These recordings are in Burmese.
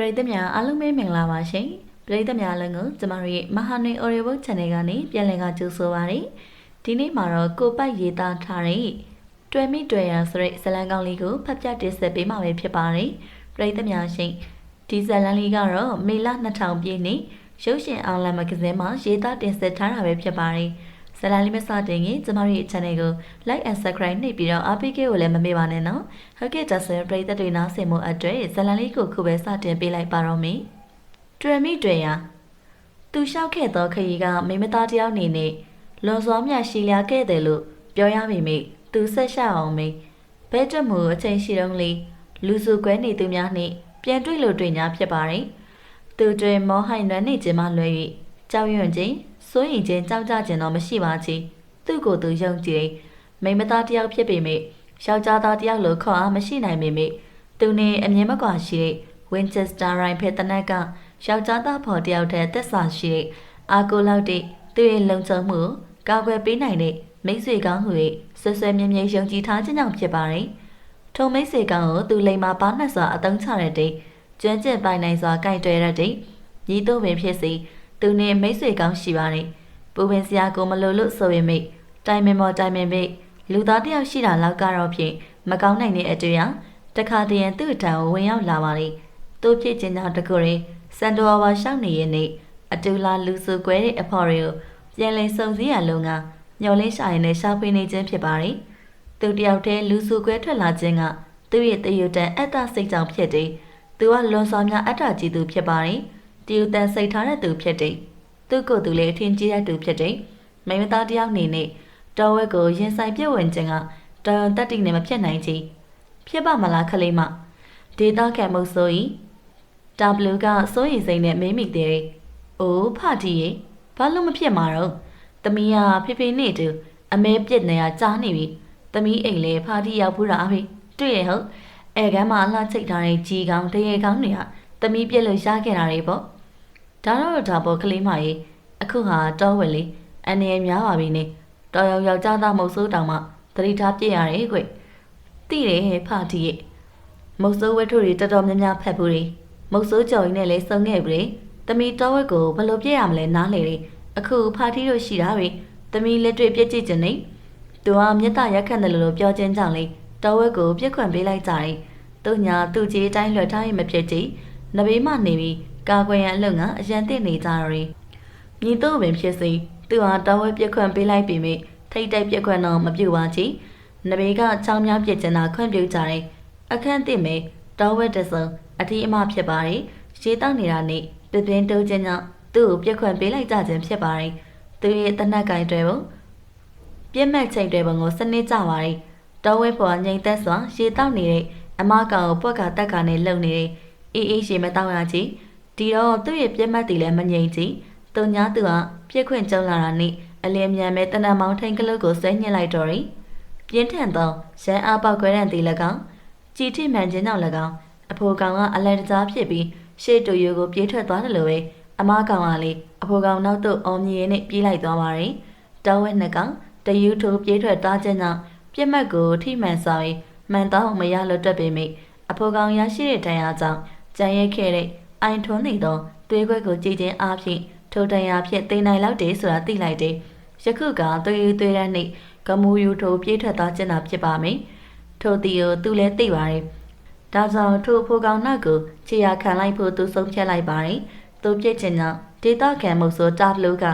ပရိသတ်များအားလုံးပဲမင်္ဂလာပါရှင်ပရိသတ်များလည်းကိုကျမတို့ရဲ့မဟာနေ Audio Channel ကနေပြန်လည်ကကြိုဆိုပါရစေဒီနေ့မှာတော့ကိုပိုက်ရေးသားထားတဲ့တွေ့မိတွေ့ရဆိုတဲ့ဇာတ်လမ်းကောင်းလေးကိုဖတ်ပြတင်ဆက်ပေးမှာပဲဖြစ်ပါတယ်ပရိသတ်များရှင်ဒီဇာတ်လမ်းလေးကတော့မေလ2000ပြည့်နှစ်ရုပ်ရှင်အောင်လမ်းမဂဇင်းမှာရေးသားတင်ဆက်ထားတာပဲဖြစ်ပါတယ် ဇာတ်လမ်းလေးမစတင်ခင်ကျမတို့ရဲ့ channel ကို like and subscribe နှိပ်ပြီးတော့အားပေးခဲ့ကိုလည်းမမေ့ပါနဲ့နော်ဟုတ်ကဲ့ဒါဆိုရင်ပရိသတ်တွေနားဆင်မှုအတွက်ဇာတ်လမ်းလေးကိုခုပဲစတင်ပေးလိုက်ပါတော့မယ်တွေ့မိတွေ့ရာသူလျှောက်ခဲ့သောခရီးကမိမသားတယောက်နေနဲ့လွန်စွာမြတ်ရှိလျာခဲ့တယ်လို့ပြောရမိမိသူဆက်ရှအောင်မိဘဲတက်မှုအချိန်ရှိတုန်းလေးလူစုကွဲနေသူများနှင့်ပြန်တွေ့လို့တွေ့냐ဖြစ်ပါတယ်သူတွေမောဟိုင်နွမ်းနေခြင်းမှလွယ်၍ကြောက်ရွံ့ခြင်း စိုးရင်ခြင်းကြောက်ကြခြင်းတော့မရှိပါချေသူ့ကိုယ်သူယုံကြည်မိမသားတယောက်ဖြစ်ပေမယ့်ယောက်ျားသားတယောက်လိုခေါ်အားမရှိနိုင်ပေမယ့်သူနဲ့အမြင်မကွာရှိတဲ့ Winchester Rifle တနက်ကယောက်ျားသားဖော်တယောက်တည်းသက်စာရှိတဲ့အာကိုလောက်တဲ့သူ့ရဲ့လုံခြုံမှုကာကွယ်ပေးနိုင်တဲ့မိတ်ဆွေကောင်းဟု၍ဆွဆွဲမြဲမြဲယုံကြည်ထားခြင်းကြောင့်ဖြစ်ပါတယ်။ထုံမိတ်ဆွေကောင်းကိုသူလိမ်မာပါနှက်စွာအသုံးချတဲ့တဲ့ကျွမ်းကျင်ပိုင်နိုင်စွာကြိုက်တွယ်တဲ့တဲ့ညီတို့ပင်ဖြစ်စီ သူနဲ့မိတ်ဆွေကောင်းရှိပါတယ်။ပူပင်စရာကိုမလိုလို့ဆိုရင်မိတိုင်မင်မော်တိုင်မင်မိလူသားတယောက်ရှိတာလောက်ကတော့ဖြင့်မကောင်းနိုင်တဲ့အတွေ့အကြတခါတည်းရင်သူ့ထံကိုဝင်ရောက်လာပါလေ။သူဖြစ်ခြင်းကြောင့်တကူရင်စန်တိုဝါရှောက်နေရင်နေအတူလာလူစုကွဲတဲ့အဖော်တွေကိုပြန်လည်စုံစည်းရလုံးကညှော်လင်းရှာရင်လည်းရှာဖွေနေခြင်းဖြစ်ပါတယ်။သူတယောက်တည်းလူစုကွဲထွက်လာခြင်းကသူ့ရဲ့တယူတန်အတ္တစိတ်ကြောင့်ဖြစ်တယ်။သူကလွန်စွာများအတ္တကြီးသူဖြစ်ပါတယ်။ တယူတန်စိတ်ထားတဲ့သူဖြစ်တယ်။သူ့ကိုယ်သူလည်းအထင်ကြီးတဲ့သူဖြစ်တယ်။မိမသားတယောက်နေနဲ့တော်ဝက်ကိုရင်ဆိုင်ပြည့်ဝင်ခြင်းကတော်ရုံတက်တိနဲ့မဖြစ်နိုင်ချေဖြစ်ပါမလားခလေးမဒေတာကံမှုဆို၏တာဘလူးကစိုးရိမ်စိတ်နဲ့မေးမိသေးတယ်။အိုးဖတီရေဘာလို့မဖြစ်မှာတော့သမီးကဖေဖေနဲ့တူအမဲပြစ်နေတာကြားနေပြီ။သမီးအိမ်လေဖာတီရောက်ဘူးလားဖေတွေ့ရဟုတ်အဲကမ်းမှာအလှချိတ်ထားတဲ့ကြီးကောင်းတရေကောင်းတွေကသမီးပြစ်လို့ရခဲ့တာတွေပေါ့။ ဒါတော့ဒါပေါ်ကလေးမကြီးအခုဟာတောဝက်လေးအနေရများပါပြီနေတော်ရောက်ယောက်ျားသားမဟုတ်စိုးတောင်မှသတိထားပြည့်ရတယ်ကွ။တိတယ်ဖာတီရဲ့မုတ်ဆိုးဝဲထုတွေတော်တော်များများဖက်ဘူးတွေမုတ်ဆိုးကြော်ရင်းနဲ့လဲစုံခဲ့ပြီ။တမီတော်ဝက်ကိုဘယ်လိုပြည့်ရမလဲနားလေလေ။အခုဖာတီတို့ရှိတာပဲ။တမီလက်တွေ့ပြည့်ကြည့်ခြင်းနဲ့သူကမြတ်တရက်ခတ်တယ်လို့ပြောခြင်းကြောင့်လေတော်ဝက်ကိုပြစ်ခွင့်ပေးလိုက်ကြတယ်။သူညာသူ့ကြီးအတိုင်းလွှတ်ထားရင်မဖြစ်ကြ။နဘေးမှနေပြီး ကာကွယ်ရန်အလုပ်ကအရန်တင့်နေကြတယ်။မြည်တော့ပင်ဖြစ်စီသူဟာတော်ဝက်ပြစ်ခွင့်ပေးလိုက်ပြီးမိထိတ်တိုက်ပြစ်ခွင့်တော့မပြုတ်ပါချီ။နဘေးကချောင်းများပြစ်ကျင်တာခွင့်ပြုကြတယ်။အခန့်တင်မေတော်ဝက်တစုံအထီးအမဖြစ်ပါတယ်။ရေတောက်နေတာနဲ့ပြပြင်းတိုးခြင်းကြောင့်သူ့ကိုပြက်ခွင့်ပေးလိုက်ကြခြင်းဖြစ်ပါတယ်။သူရဲ့တနက်ကင်တွေပုံပြက်မှတ်ချိန်တွေပုံကိုစနစ်ကြပါတယ်။တော်ဝဲပေါ်ငိမ့်သက်စွာရေတောက်နေတဲ့အမကောင်ကိုပွက်ကတက်ကနဲ့လုံနေတဲ့အေးအေးရေမတောက်ရချီ ဒီတော့သူ့ရဲ့ပြက်မှတ်တွေလည်းမငြိမ်ချီသူညာသူကပြက်ခွင့်ကြုံလာတာနဲ့အလင်းမြန်မဲ့တနမောင်ထိန်ကလုတ်ကိုဆွဲညှစ်လိုက်တော့ရီပြင်းထန်သောရန်အားပေါက်ခွဲတဲ့တီ၎င်းကြည်ထိမှန်ခြင်းကြောင့်၎င်းအဖိုးကောင်ကအလန်တကြားဖြစ်ပြီးရှေ့တူရိုကိုပြေးထွက်သွားတယ်လို့ပဲအမကောင်ကလေအဖိုးကောင်နောက်သို့အော်မြည်နဲ့ပြေးလိုက်သွားပါတယ်။တောင်းဝဲနှစ်ကောင်တယူထိုးပြေးထွက်သွားခြင်းကြောင့်ပြက်မှတ်ကိုထိမှန်ဆောင်ပြီးမှန်တော့မရလို့တွက်ပေမိအဖိုးကောင်ရရှိတဲ့တရားကြောင့်ကြံရဲခဲ့တဲ့ အိုင်ထွန်းနေသောသွေးခွက်ကိုကြည်ခြင်းအားဖြင့်ထိုတရားဖြင့်တင်နိုင်လောက်တယ်ဆိုတာသိလိုက်တယ်။ယခုကသွေးသွေးတဲ့နေ့ကမူယူထိုးပြေးထွက်သွားခြင်းသာဖြစ်ပါမယ်။ထိုတီကိုသူလည်းသိပါတယ်။ဒါကြောင့်ထိုဖိုးကောင်နောက်ကိုခြေရခံလိုက်ဖို့သူဆုံးဖြတ်လိုက်ပါတယ်။သူပြစ်ချင်ကြောင့်ဒေတာခံမှုဆိုတာဘလူးက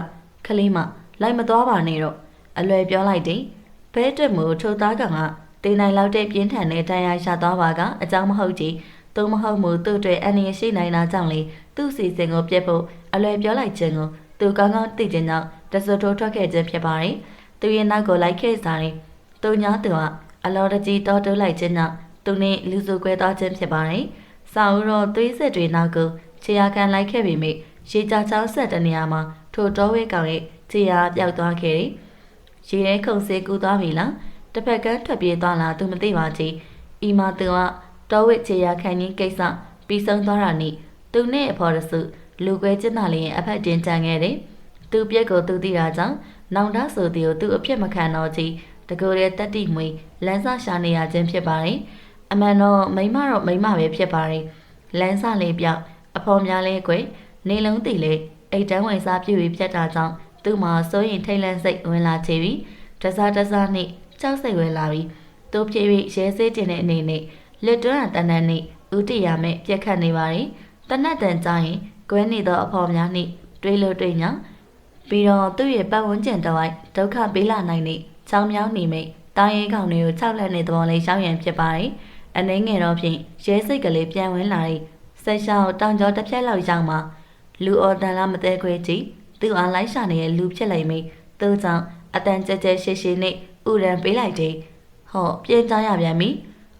ခလေးမလိုက်မသွားပါနဲ့တော့အလွယ်ပြောလိုက်တယ်။ဘဲတက်မှုထိုသားကောင်ကတင်နိုင်လောက်တဲ့ပြင်းထန်တဲ့တရားရသွားပါကအကြောင်းမဟုတ်ကြီး သူမဟုတ်မှုသူ့အတွက်အန္တရာယ်ရှိနိုင်တာကြောင့်လေသူ့စီစဉ်ကိုပြတ်ဖို့အလွယ်ပြောလိုက်ခြင်းကိုသူကောင်းကောင်းသိခြင်းကြောင့်တစထိုးထွက်ခဲ့ခြင်းဖြစ်ပါတယ်။သူရဲ့နောက်ကိုလိုက်ခဲ့စားတယ်။သူညာသူကအလော်တကြီးတောတိုးလိုက်ခြင်းကြောင့်သူနဲ့လူစုကွဲသွားခြင်းဖြစ်ပါတယ်။စာအုပ်တော့သွေးဆက်တွေနောက်ကိုခြေရာခံလိုက်ခဲ့ပေမယ့်ရေကြချောင်းဆက်တဲ့နေရာမှာထိုတော်ဝဲကောင်ရဲ့ခြေရာပျောက်သွားခဲ့တယ်။ရေထဲခုန်စေကူသွားပြီလား။တစ်ဖက်ကန်းထွက်ပြေးသွားလားသူမသိပါချေ။အီမာသူက တော်ဝဲခြေရာခံရင်းကိစ္စပြီးဆုံးသွားတာနဲ့သူနဲ့အဖော်ရစုလူကွဲကျင်းသားလေးရဲ့အဖက်တင်တန်ခဲ့တယ်။သူပြက်ကိုသူသိတာကြောင့်နောင်တဆိုသူကိုသူအဖြစ်မခံတော့ချီတကူရဲ့တက်တိမွေလမ်းစာရှာနေရခြင်းဖြစ်ပါတယ်။အမှန်တော့မိမတော့မိမပဲဖြစ်ပါတယ်လမ်းစလေးပြောက်အဖော်များလဲကွယ်နေလုံးတည်လေအိတ်တန်းဝင်စားပြည့်ပြီးဖြတ်တာကြောင့်သူ့မှာစိုးရင်ထိတ်လန့်စိတ်ဝင်လာချေပြီးတစားတစားနဲ့ကြောက်စိတ်ဝင်လာပြီးသူပြေးပြီးရဲစေးတင်တဲ့အနေနဲ့ လက်တွန်းအတန်းတန်းနဲ့ဥတီရမဲ့ပြက်ခတ်နေပါရင်တနတ်တန်ကြရင်ကွဲနေသောအဖော်များနဲ့တွေးလို့တွေးညာပြီးတော့သူ့ရဲ့ပတ်ဝန်းကျင်တစ်ဝိုက်ဒုက္ခပေးလာနိုင်တဲ့ချောင်းမြောင်းနေမိတ်တောင်းရင်ကောင်တွေကိုခြောက်လက်နေသဘောလေးရှောင်းရံဖြစ်ပါတယ်အနှင်းငယ်တော့ဖြင့်ရဲစိတ်ကလေးပြန်ဝင်လာတဲ့ဆက်ရှောင်းတောင်ကျော်တစ်ဖြက်လောက်ရောက်မှလူအော်တန်လာမသေးခွေကြည့်သူ့အားလိုက်ရှာနေတဲ့လူဖြစ်လိမ့်မယ်သူ့ကြောင့်အတန်ကြဲကြဲရှည်ရှည်နဲ့ဥရန်ပေးလိုက်တယ်ဟောပြေးကြရပြန်ပြီ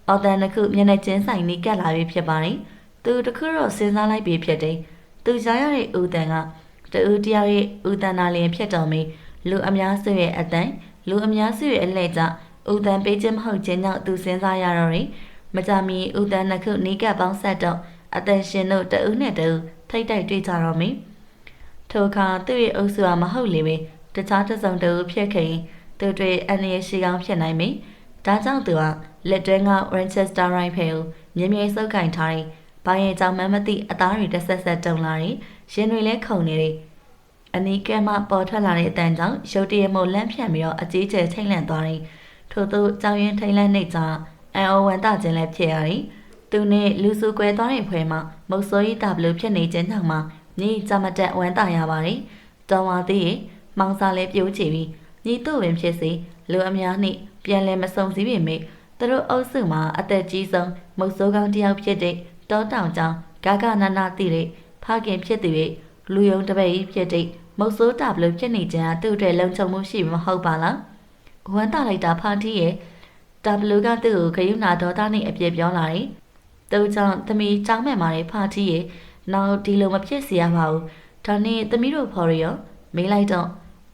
အော်တန်တစ်ခုမျက်နှာချင်းဆိုင်နေကက်လာပြီဖြစ်ပါတယ်သူတခုတော့စဉ်းစားလိုက်ပြီဖြစ်တယ်သူကြားရတဲ့ဥတန်ကတူတယောက်ရဲ့ဥတန်နာလင်ဖြစ်တော်မီလူအများစုရဲ့အတန်လူအများစုရဲ့အလဲကြောင့်ဥတန်ပေးခြင်းမဟုတ်ခြင်းကြောင့်သူစဉ်းစားရတော့တယ်မကြမီဥတန်နှစ်ခုနီးကပ်ပေါင်းဆက်တော့အတန်ရှင်တို့တဦးနဲ့တဦးထိတ်တိုက်တွေ့ကြတော့မီထိုအခါသူ့ရဲ့အုပ်စုကမဟုတ်လေပဲတခြားတစ်စုံတဦးဖြစ်ခင်သူတွေအန္တရာယ်ရှိကောင်းဖြစ်နိုင်မီဒါကြောင့်သူက လက်တွဲက Winchester Rifle မြင်းမြဲစုပ်ကင်ထားတဲ့ဘာရဲ့ကြောင့်မှမသိအသားတွေတက်ဆက်ဆက်တုံလာတယ်ရင်တွေလည်းခုန်နေတယ်အနီးကဲမှပေါ်ထွက်လာတဲ့အတန်ကြောင့်ရုတ်တရက်မို့လန့်ဖြန့်ပြီးတော့အကြီးကျယ်ထိတ်လန့်သွားတယ်ထို့သောကြောင်ရင်ထိတ်လန့်နေကြအန်အိုဝန်တခြင်းလည်းဖြစ်ရတယ်သူနဲ့လူစုကွဲသွားတဲ့ဖွဲမှာမုတ်ဆိုးရီတာဘလူဖြစ်နေခြင်းကြောင့်မှညီကြမတက်ဝမ်းတာရပါတယ်တော်ဝါသေးရဲ့မောင်စာလည်းပြိုးချပြီးညီတို့ပင်ဖြစ်စေလူအများနှင့်ပြန်လည်မဆုံစည်းပေမဲ့ သူတို့အုပ်စုမှာအသက်ကြီးဆုံးမုတ်ဆိုးကောင်းတစ်ယောက်ဖြစ်တဲ့တောတောင်ကျောင်းဂါဂနာနာတိတဲ့ဖခင်ဖြစ်သူရဲ့လူယုံတပည့်ကြီးဖြစ်တဲ့မုတ်ဆိုးတာဘလို့ဖြစ်နေကြသူ့အတွက်လုံခြုံမှုရှိမဟုတ်ပါလားဝမ်းတာလိုက်တာဖာတီရဲ့တာဘလူကသူ့ကိုဂယုဏဒေါသနဲ့အပြစ်ပြောလာတယ်သူကြောင့်သမီးကြောင်းမဲ့မာတဲ့ဖာတီရဲ့နောက်ဒီလိုမဖြစ်စေရပါဘူးဒါနဲ့သမီးတို့ဖော်ရရောမေးလိုက်တော့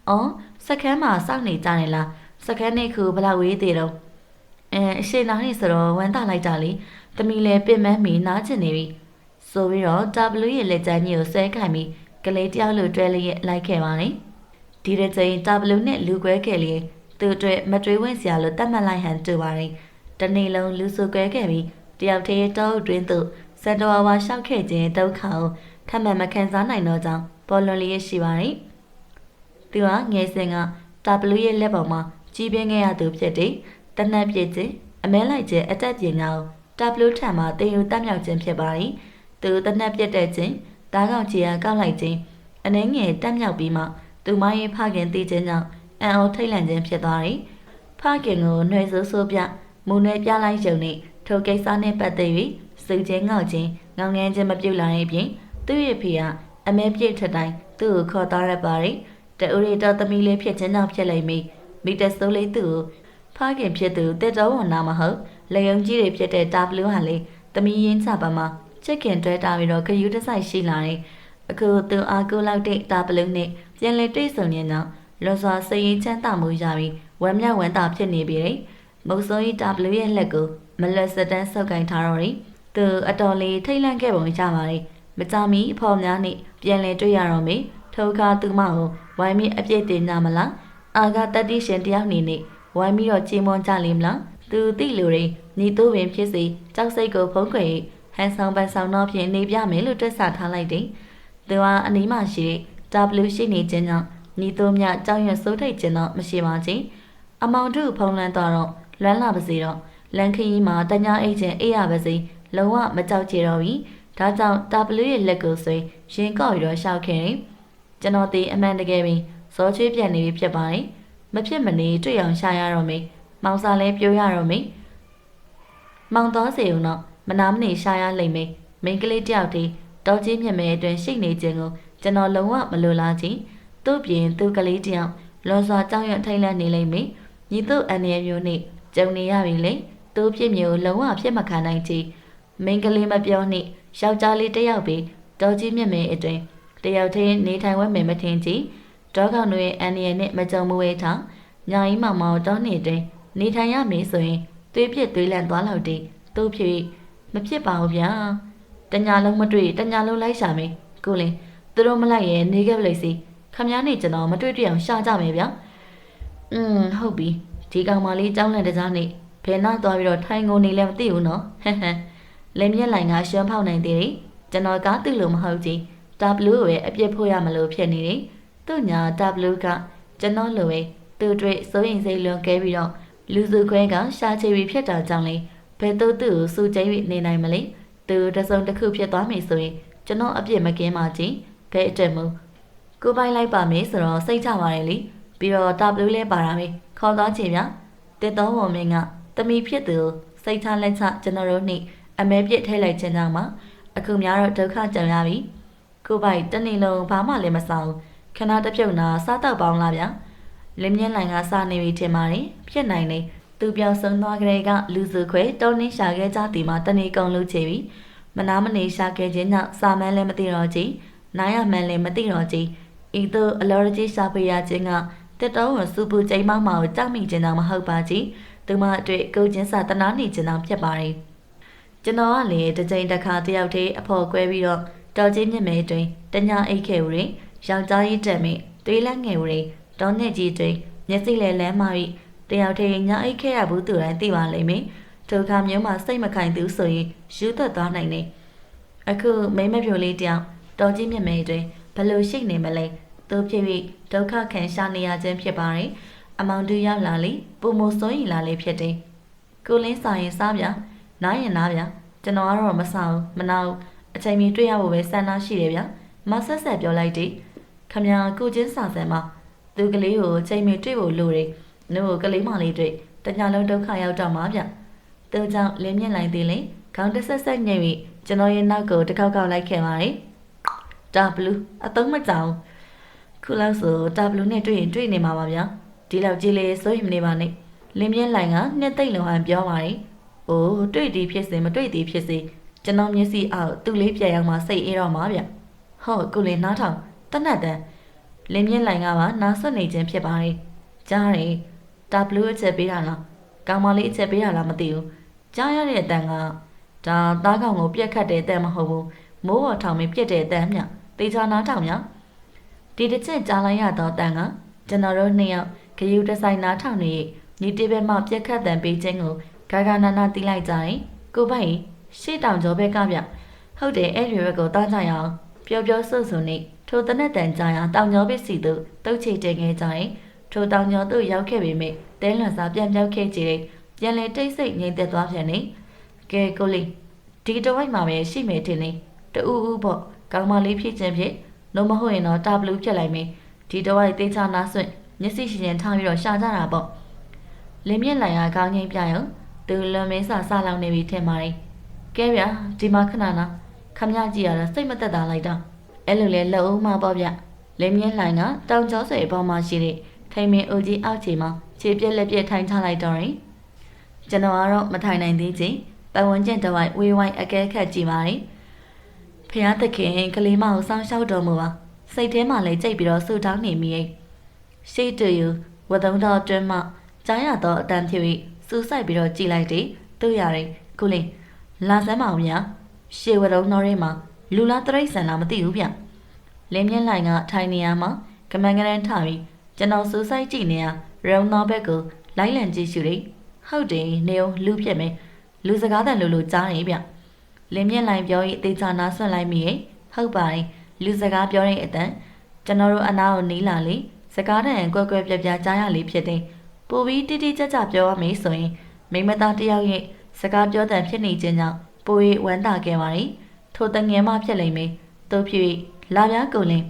အော်စကန်းမှာစောင့်နေကြတယ်လားစကန်းနဲ့ခုဘလောက်ဝေးသေးတော့ အဲအရှိန်နာနေဆိုတော့ဝမ်းတာလိုက်တာလေသမီးလည်းပင်မမီနားချင်နေပြီဆိုပြီးတော့ W ရဲ့လက်ချမ်းကြီးကိုဆွဲခိုင်ပြီးကလေးတယောက်လိုတွဲလေးလိုက်ခဲ့ပါတယ်ဒီတစ်ချိန် W နဲ့လူကွဲခဲ့လေသူအတွက်မတွေးဝင်စရာလိုတတ်မှတ်လိုက်ဟန်တူပါတယ်တနေ့လုံးလူစုကွဲခဲ့ပြီးတယောက်တည်းတောတွင်းသို့စံတော်ဝါရှောက်ခဲ့ခြင်းဒုက္ခကိုထပ်မံမခံစားနိုင်တော့ကြောင်းပေါ်လွန်လေးရှိပါတယ်သူကငယ်စဉ်က W ရဲ့လက်ပေါ်မှာကြီးပြင်းခဲ့ရသူဖြစ်တဲ့ တနက်ပြည့်ခြင်းအမဲလိုက်ခြင်းအတက်ပြင်းများကို W ထံမှာတင်ယူတက်မြောက်ခြင်းဖြစ်ပါတယ်သူတနက်ပြတ်တဲ့ခြင်းတားကောင်ချီယာကောက်လိုက်ခြင်းအနှဲငယ်တက်မြောက်ပြီးမှသူမရဲ့ဖခင်တည်ခြင်းကြောင့်အန်အောထိတ်လန့်ခြင်းဖြစ်သွားတယ်ဖခင်ကိုနှွေဆိုးဆိုးပြမူနဲ့ပြလိုက်ရုံနဲ့ထိုကိစ္စနဲ့ပတ်သက်၍စိတ်ချင်းငေါ့ခြင်းငောင်ငန်းခြင်းမပြုတ်လာတဲ့ပြင်သူ့ရဲ့ဖေကအမဲပြည့်ထက်တိုင်းသူ့ကိုခေါ်သားရပါတယ်တအူရီတော်သမီးလေးဖြစ်ခြင်းကြောင့်ဖြစ်လိမ့်မည်မိတဆိုးလေးသူ့ကိုဖ ခင်ဖြစ်သူတက်တော်ဝန်နာမဟုတ်လေယုံကြီးတွေဖြစ်တဲ့တာဘလူးဟာလေသမီးရင်းချပါမှာချစ်ခင်တွဲတာပြီးတော့ခယူးတဆိုင်ရှိလာတယ်အခုသူအားကိုလောက်တဲ့တာဘလူးနဲ့ပြန်လေတွေ့ဆုံနေတော့လွန်စွာစိတ်ရင်းချမ်းသာမှုရပြီးဝမ်းမြောက်ဝမ်းသာဖြစ်နေပြီလေမုတ်ဆိုးကြီးတာဘလူးရဲ့လက်ကိုမလက်စတန်းဆုပ်ကင်ထားတော့တယ်သူအတော်လေးထိတ်လန့်ခဲ့ပုံရပါတယ်မကြမီအဖော်များနဲ့ပြန်လည်တွေ့ရတော့မေထိုအခါသူမကိုဝိုင်းပြီးအပြစ်တင်ကြမလားအာကတတိရှင်တယောက်နေနဲ့ ဝိုင်းပြီးတော့ကြီးမွန်ကြလိမ့်မလားသူသိလူတွေညီတိုးပင်ဖြစ်စီကြောက်စိတ်ကိုဖုံးကွယ်ဟန်ဆောင်ပန်ဆောင်တော့ဖြင့်နေပြမယ်လို့တွက်ဆထားလိုက်တယ်သူကအနီးမှရှိတဲ့ W ရှိနေခြင်းကြောင့်ညီတိုးမြကြောက်ရွံ့စိုးထိတ်ခြင်းတော့မရှိပါချင်းအမောင်တို့ဖုံးလန်းတော့လွမ်းလာပါစေတော့လန်ခရီးမှာတညာအိတ်ချင်းအေးရပါစေလုံးဝမကြောက်ကြတော့ဘူးဒါကြောင့် W ရဲ့လက်ကိုဆွေရင်ကောက်ပြီးတော့ရှောက်ခဲ့တယ်ကျွန်တော်ဒီအမှန်တကယ်ပင်ဇောချွေးပြန်နေပြီဖြစ်ပါတယ် မဖြစ်မနေတွေ့အောင်ရှာရတော့မေမောင်စာလဲပြိုးရတော့မေမောင်တော်စီုံတော့မနာမနေရှာရလိမ့်မယ်မိန်းကလေးတယောက်တည်းတောကြီးမြက်မဲအတွင်ရှိနေခြင်းကိုကျွန်တော်လုံးဝမလိုလားချင်းသူ့ပြင်သူ့ကလေးတယောက်လွန်စွာကြောက်ရွံ့ထိတ်လန့်နေလိမ့်မယ်ညီတို့အန်ရမျိုးနဲ့ကြုံနေရပြီလေသူ့ဖြစ်မျိုးလုံးဝဖြစ်မခံနိုင်ချေမိန်းကလေးမပြောနှင့်ယောက်ျားလေးတယောက်ပြီးတောကြီးမြက်မဲအတွင်တယောက်တည်းနေထိုင်ဝဲမယ်မထင်ကြည် ဒေါကောင်တွေအန်ရနဲ့မကြုံမဝဲထောင်ညာကြီးမောင်မောင်တောနေတွင်နေထိုင်ရမည်ဆိုရင်သွေးပြစ်သွေးလန့်သွားလောက်တည်းသူ့ဖြစ်မဖြစ်ပါဘူးဗျာတညာလုံးမတွေ့တညာလုံးလိုက်ရှာမယ်ကိုလင်းသူတို့မလိုက်ရင်နေခဲ့ပလိစီခမည်းနေကျွန်တော်မတွေ့တွေ့အောင်ရှာကြမယ်ဗျာอืมဟုတ်ပြီဒီကောင်မလေးကြောင်းလန့်တကြားနေဘယ်နာသွားပြီးတော့ထိုင်ကုန်နေလဲမသိဘူးနော်ဟမ်ဟမ်လင်းမြင့်လိုင်ကရှမ်းဖောက်နိုင်သေးတယ်ကျွန်တော်ကသူ့လိုမဟုတ်ကြီး W ကိုပဲအပြစ်ဖို့ရမလို့ဖြစ်နေတယ် သူ့ညာ W ကကျွန်တော်လိုပဲသူ့တွေ့စိုးရင်စိတ်လွန်ကဲပြီးတော့လူစုခွဲကရှာချေပြီးဖြစ်တာကြောင့်လေဘယ်တော့သူ့ကိုစူကျိပြီးနေနိုင်မလဲသူတစုံတစ်ခုဖြစ်သွားပြီဆိုရင်ကျွန်တော်အပြစ်မကင်းပါကြီးဘယ်အတွက်မို့ကိုပိုင်လိုက်ပါမယ်ဆိုတော့စိတ်ချပါတယ်လေပြီးတော့ W လဲပါတာပဲခေါ်သွားချင်ဗျတစ်တော်ဝန်မင်းကတမီဖြစ်သူစိတ်ချလက်ချကျွန်တော်တို့နှိအမဲပြစ်ထဲလိုက်ခြင်းကြောင့်မှအခုများတော့ဒုက္ခကြုံရပြီကိုပိုင်တနေ့လုံးဘာမှလည်းမဆောင် ခဏတစ်ပြုတ်နာစားတော့ပေါင်းလားဗျလင်းမြင့်လိုင်ကစားနေပြီထင်ပါတယ်ဖြစ်နိုင်လေသူပြောင်းဆုံးသွားကြတဲ့ကလူစုခွဲတုံးနှင်းရှာခဲ့ကြသည်မှာတနေ့ကုန်လို့ချေပြီမနာမနေရှာခဲ့ခြင်းကြောင့်စာမန်းလည်းမသိတော့ကြည်နိုင်ရမှန်းလည်းမသိတော့ကြည်ဤသို့အလော်ရကြီးရှာဖွေရခြင်းကတက်တော်ဝန်စုပူချိန်မောင်းမှာကိုကြောက်မိခြင်းတော့မဟုတ်ပါကြီးသူမအတွေ့ကိုချင်းစာတနာနေခြင်းတော့ဖြစ်ပါတယ်ကျွန်တော်ကလည်းတစ်ချိန်တစ်ခါတယောက်တည်းအဖော်ကွဲပြီးတော့တော်ချင်းမြင့်မဲတွင်တညာအိတ်ခဲ့ဦးရင် ယောက်ျားကြီးတက်မိတွေးလက်ငယ်ဦးရင်တောင်းနဲ့ကြီးတွင်မျက်စိလဲလမ်းမာပြီးတယောက်တည်းညအိတ်ခဲ့ရဘူးသူတိုင်းသိပါလိမ့်မယ်ဒုက္ခမျိုးမှာစိတ်မခိုင်သူဆိုရင်ယူသက်သွားနိုင်တယ်အခုမိမဖြိုလေးတယောက်တော်ကြီးမြင့်မဲတွင်ဘလို့ရှိနေမလဲသူဖြစ်ပြီးဒုက္ခခံရှာနေရခြင်းဖြစ်ပါတယ်အမောင်တူရောက်လာလေပုံမစိုးရင်လာလေဖြစ်တယ်ကိုလင်းစာရင်စားဗျာနားရင်နားဗျာကျွန်တော်ကတော့မဆောင်မနာဘူးအချိန်မီတွေ့ရဖို့ပဲစံနာရှိတယ်ဗျာမဆက်ဆက်ပြောလိုက်တယ် ခမညာကိုချင်းစာစံမှာသူကလေးကိုချိန်မီတွေ့ဖို့လိုတယ်နှုတ်ကလေးမလေးတွေ့တညာလုံးဒုက္ခရောက်တော့မှာဗျသူကြောင့်လင်းမြင့်လိုက်သေးလေခေါင်းတဆက်ဆက်ညှိပြီးကျွန်တော်ရဲ့နောက်ကိုတစ်ခေါက်ခေါက်လိုက်ခဲ့ပါတယ်ဒါဘလူးအသုံးမကြောင်ခုလောက်ဆို W နဲ့တွေ့ရင်တွေ့နေမှာပါဗျာဒီလောက်ကြီးလေးစိုးရင်မနေပါနဲ့လင်းမြင့်လိုင်ကနှစ်သိမ့်လုံးဟန်ပြောပါတယ်အိုးတွေ့သည်ဖြစ်စေမတွေ့သည်ဖြစ်စေကျွန်တော်မျက်စိအောက်သူ့လေးပြန်ရောက်မှစိတ်အေးတော့မှာဗျဟုတ်ကုလင်းနားထောင် တနတ်တန်လင်းမြင့်လိုင်ကပါနားဆွနေခြင်းဖြစ်ပါတယ်ကြားတယ် W အချက်ပေးတာလားကောင်မလေးအချက်ပေးတာလားမသိဘူးကြားရတဲ့အတန်ကဒါသားကောင်ကိုပြက်ခတ်တဲ့အတန်မဟုတ်ဘူးမိုးပေါ်ထောင်ပြီးပြက်တဲ့အတန်မြတေချာနားထောင်မြဒီတစ်ချက်ကြားလိုက်ရတော့တန်ကကျွန်တော်တို့နှစ်ယောက်ဂယူတဆိုင်နားထောင်နေညီတေးဘက်မှပြက်ခတ်တန်ပေးခြင်းကိုဂါဂါနာနာတီးလိုက်ကြရင်ကိုပိုင်ရှေ့တောင်ကျော်ဘက်ကဗျဟုတ်တယ်အဲ့ဒီဘက်ကိုတောင်းကြရအောင်ပျော်ပျော်ဆွဆွနေ ထိုတနက်တန်ကြရတောင်ကျော်ပစ္စည်းတို့တုတ်ချေတင်ခဲ့ကြရင်ထိုတောင်ကျော်တို့ရောက်ခဲ့ပေမဲ့တဲလွန်စာပြန်ပြောက်ခဲ့ကြတယ်ပြန်လေတိတ်ဆိတ်ငြိမ်သက်သွားပြန်နေကဲကိုလေးဒီတဝိုက်မှာပဲရှိမယ်တင်နေတူဦးဦးပေါ့ကောင်းမလေးဖြစ်ခြင်းဖြစ်လို့မဟုတ်ရင်တော့တာဘလူးဖြစ်လိုက်မယ်ဒီတဝိုက်တေးချနာဆွင့်မျက်စိရှင်ရှင်ထားပြီးတော့ရှာကြတာပေါ့လင်းမြင့်လိုက်ရကောင်းငိမ့်ပြရုံသူလွန်မင်းစာစလောင်နေပြီထင်ပါတယ်ကဲဗျာဒီမှာခဏနာခမရကြည့်ရတာစိတ်မသက်သာလိုက်တော့ အဲ့လိုလဲလက်ဦးမပေါ့ဗျလင်းမြင့်လိုက်ကတောင်ကျောဆွေအပေါ်မှာရှိတဲ့ထိန်မင်းအိုကြီးအောက်ခြေမှာခြေပြက်လက်ပြက်ထိုင်ချလိုက်တော့ရင်ကျွန်တော်ကတော့မထိုင်နိုင်သေးချင်းပတ်ဝန်းကျင်တစ်ဝိုက်ဝေးဝိုင်းအကဲခတ်ကြည့်ပါတယ်ဖះသခင်ကလေးမကိုစောင်းရှောက်တော်မူပါစိတ်ထဲမှာလည်းကြိတ်ပြီးတော့ဆူတောင်းနေမိရဲ့ရှိတူယူဝဒုံတော်အတွင်းမှကြားရတော့အတန်ဖြစ်ပြီးစူးဆိုင်ပြီးတော့ကြည်လိုက်တယ်သူ့ရတယ်ခုလေးလာစမ်းပါဦးမြရှေဝဒုံတော်ရဲမှာ လူလားတရိတ်ဆန်လားမသိဘူးဗျလင်းမြင့်လိုင်ကထိုင်နေရမှာကမန်ကရန်ထပြီးကျွန်တော်စူးဆိုင်ကြည့်နေရရုံတော်ဘက်ကိုလိုက်လံကြည့်ရှုတယ်ဟုတ်တယ်နေအောင်လူဖြစ်မယ်လူစကားတန်လူလူကြားနေဗျလင်းမြင့်လိုင်ပြောရင်အသေးချာနာဆွန့်လိုက်မိရဲ့ဟုတ်ပါတယ်လူစကားပြောတဲ့အတန်ကျွန်တော်တို့အနာကိုနီးလာလေစကားတန်ကွက်ကွက်ပြပြကြားရလေဖြစ်တယ်ပိုပြီးတိတိကျကျပြောရမယ်ဆိုရင်မိမသားတယောက်ရဲ့စကားပြောတန်ဖြစ်နေခြင်းကြောင့်ပို၍ဝမ်းသာခဲ့ပါရီ ထိုတငယ်မှဖြစ်လိမ့်မယ်တို့ဖြစ်၍လာပြားကုန်လင်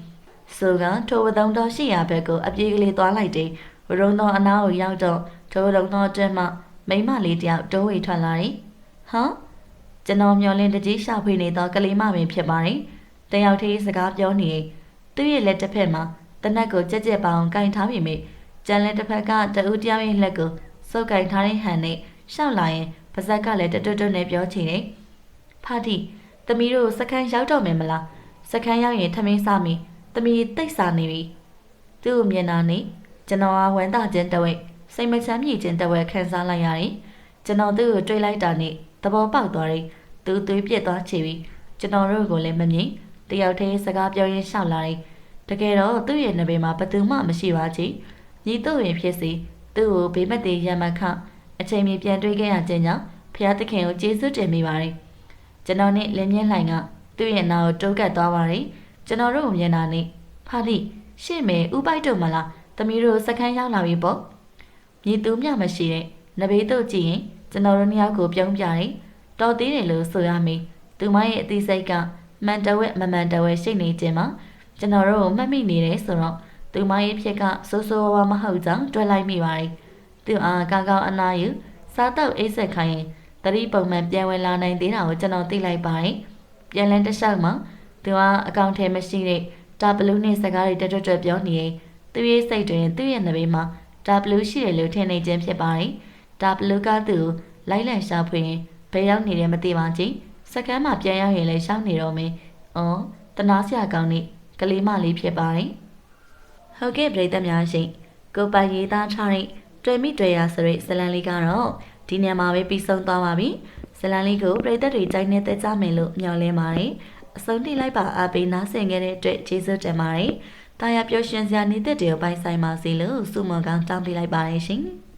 ဆိုကထိုဝတုံတော်ရှိရာဘက်ကိုအပြေးကလေးသွားလိုက်တယ်ဝရုံတော်အနားကိုရောက်တော့ထိုဝတုံတော်အတွင်းမှမိမလေးတယောက်တိုးဝေထွက်လာတယ်ဟမ်ကျွန်တော်မျောလင်းတကြီးရှာဖွေနေတော့ကလေးမပင်ဖြစ်ပါတယ်တယောက်တည်းစကားပြောနေသူ့ရဲ့လက်တစ်ဖက်မှာတနက်ကိုကြက်ကြက်ပအောင်ကင်ထားပြီးမိကျန်လက်တစ်ဖက်ကတဦးတယောက်ရဲ့လက်ကိုစုပ်ကင်ထားတဲ့ဟန်နဲ့ရှောက်လာရင်ပါဇက်ကလည်းတွတ်တွတ်နဲ့ပြောချင်တယ်ဖာတီ သမီးတို့စခန်းရောက်တော့မယ်မလားစခန်းရောက်ရင်ထမင်းစားမိသမီးတိတ်စားနေပြီသူ့ကိုမျက်နှာနဲ့ကျွန်တော်အားဝမ်းသာခြင်းတဝက်စိတ်မချမ်းမြေ့ခြင်းတဝက်ခံစားလိုက်ရတယ်ကျွန်တော်သူ့ကိုတွေးလိုက်တာနဲ့သဘောပေါက်သွားတယ်သူသွေးပြက်သွားချေပြီးကျွန်တော်တို့ကိုလည်းမမြင်တယောက်တည်းစကားပြောရင်းရှောက်လာတယ်တကယ်တော့သူ့ရဲ့နဘေမှာဘသူမှမရှိပါချေညီတို့ရင်ဖြစ်စီသူ့ကိုဘေးမသေးရမခအချိန်မီပြန်တွေ့ခဲ့ရခြင်းကြောင့်ဖျားသခင်ကိုကျေးဇူးတင်မိပါတယ် ကျွန်တော်နဲ့လင်းမြင့်လှိုင်ကသူ့ရဲ့နာကိုတိုးကပ်သွားပါတယ်ကျွန်တော်တို့ကိုမြင်တာနဲ့ဖာလိရှေ့မယ်ဥပိုက်တို့မလားသမီးတို့စကန်းရောက်လာပြီပေါ့မြေသူမြမရှိတဲ့နဘေးတို့ကြည့်ရင်ကျွန်တော်တို့နှစ်ယောက်ကိုပြုံးပြတယ်တော်သေးတယ်လို့ဆိုရမယ်သူမရဲ့အသိစိတ်ကမှန်တဝက်မမှန်တဝက်ရှိနေခြင်းမှာကျွန်တော်တို့ကိုမှတ်မိနေတယ်ဆိုတော့သူမရဲ့ဖြစ်ကဆိုးဆိုးဝါးဝါမဟုတ်ကြောင်းတွက်လိုက်မိပါတယ်သူအားကောင်းကောင်းအနာယူစားတော့အိတ်ဆက်ခိုင်းရင် တတိပုံမှန်ပြန်ဝင်လာနိုင်သေးတာကိုကျွန်တော်သိလိုက်ပါတယ်ပြန်လန်းတစ်လျှောက်မှာသူကအကောင့်ထဲမရှိတဲ့တာဘလူးနဲ့စကားတွေတက်တက်တက်ပြောနေရင်သူရဲ့စိတ်တွင်သူ့ရဲ့နဘေးမှာတာဘလူးရှိတယ်လို့ထင်နေခြင်းဖြစ်ပါတယ်တာဘလူးကသူ့ကိုလိုက်လံရှာဖွေရင်ဘယ်ရောက်နေတယ်မသိပါချင်းစကမ်းမှာပြန်ရောက်ရင်လည်းရှောင်းနေတော့မယ်။အော်တနာစရာကောင်းနေကလေးမလေးဖြစ်ပါတယ်။ဟုတ်ကဲ့ပြည်သက်များရှင်ကိုပိုင်ရေးသားထားတဲ့တွေ့မိတွေ့ရဆိုတဲ့ဇလန်လေးကတော့ ဒီညမှာပဲပြီးဆုံးသွားပါပြီ။ဇလန်လေးကိုပြည်သက်တွေကြိုက်နေတဲ့ကြမယ်လို့မျှော်လင့်ပါတယ်။အဆုံးထိလိုက်ပါအားပေးနားဆင်ခဲ့တဲ့အတွက်ကျေးဇူးတင်ပါတယ်။တာယာပျော်ရွှင်စရာနေတဲ့တွေကိုပိုင်ဆိုင်ပါစေလို့ဆုမွန်ကောင်းတောင်းပေးလိုက်ပါတယ်ရှင်။